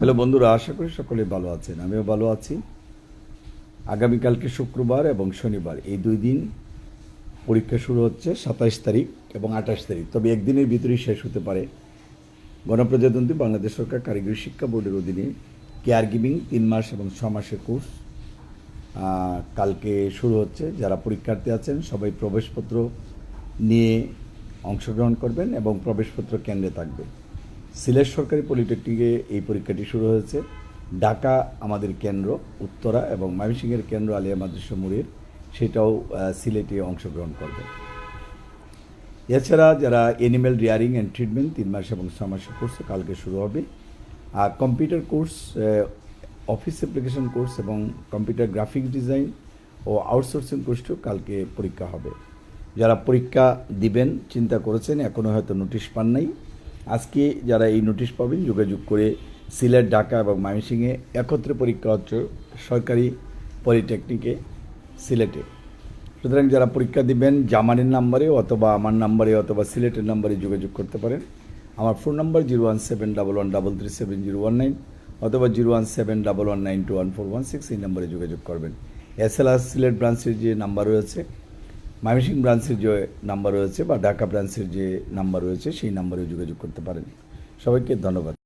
Hello বন্ধুরা, আশা করি সকলে ভালো আছেন। আমিও ভালো আছি। আগামীকালকে শুক্রবার এবং শনিবার, এই দুই দিন পরীক্ষা শুরু হচ্ছে সাতাইশ তারিখ এবং আঠাশ তারিখ। তবে একদিনের ভিতরেই শেষ হতে পারে। গণপ্রজাতন্ত্রী বাংলাদেশ সরকার কারিগরি শিক্ষা বোর্ডের অধীনে কেয়ার গিভিং তিন মাস এবং ছ মাসের কোর্স কালকে শুরু হচ্ছে। যারা পরীক্ষার্থী আছেন, সবাই প্রবেশপত্র নিয়ে অংশগ্রহণ করবেন এবং প্রবেশপত্র কেন্দ্রে থাকবে। সিলেট সরকারি পলিটেকনিকে এই পরীক্ষাটি শুরু হয়েছে। ঢাকা আমাদের কেন্দ্র, উত্তরা এবং ময়মনসিংহের কেন্দ্র আলিয়া মাদ্রাসা মুড়ির, সেটাও সিলেটে অংশগ্রহণ করবে। এছাড়া যারা এনিম্যাল রিয়ারিং অ্যান্ড ট্রিটমেন্ট তিন মাস এবং ছ মাসের কোর্স কালকে শুরু হবে। আর computer course office application course এবং কম্পিউটার গ্রাফিক্স ডিজাইন ও আউটসোর্সিং কোর্সটিও কালকে পরীক্ষা হবে। যারা পরীক্ষা দিবেন, চিন্তা করেছেন এখনও হয়তো নোটিশ পান নাই। আজকে যারা এই নোটিশ পাবেন, যোগাযোগ করে সিলেট, ঢাকা এবং ময়মনসিংহে একত্রে পরীক্ষা হচ্ছে সরকারি পলিটেকনিকে সিলেটে। সুতরাং যারা পরীক্ষা দিবেন, জামানের নাম্বারে অথবা আমার নাম্বারে অথবা সিলেটের নাম্বারে যোগাযোগ করতে পারেন। আমার phone number zero one seven double one double three seven zero one nine অথবা zero one seven double one nine two one four one six এই নাম্বারে যোগাযোগ করবেন। এছাড়া সিলেট ব্রাঞ্চের যে নাম্বার রয়েছে ময়মনসিংহ ব্রাঞ্চের যে নাম্বার রয়েছে বা ঢাকা ব্রাঞ্চের যে নাম্বার রয়েছে, সেই নাম্বারে যোগাযোগ করতে পারেন। সবাইকে ধন্যবাদ।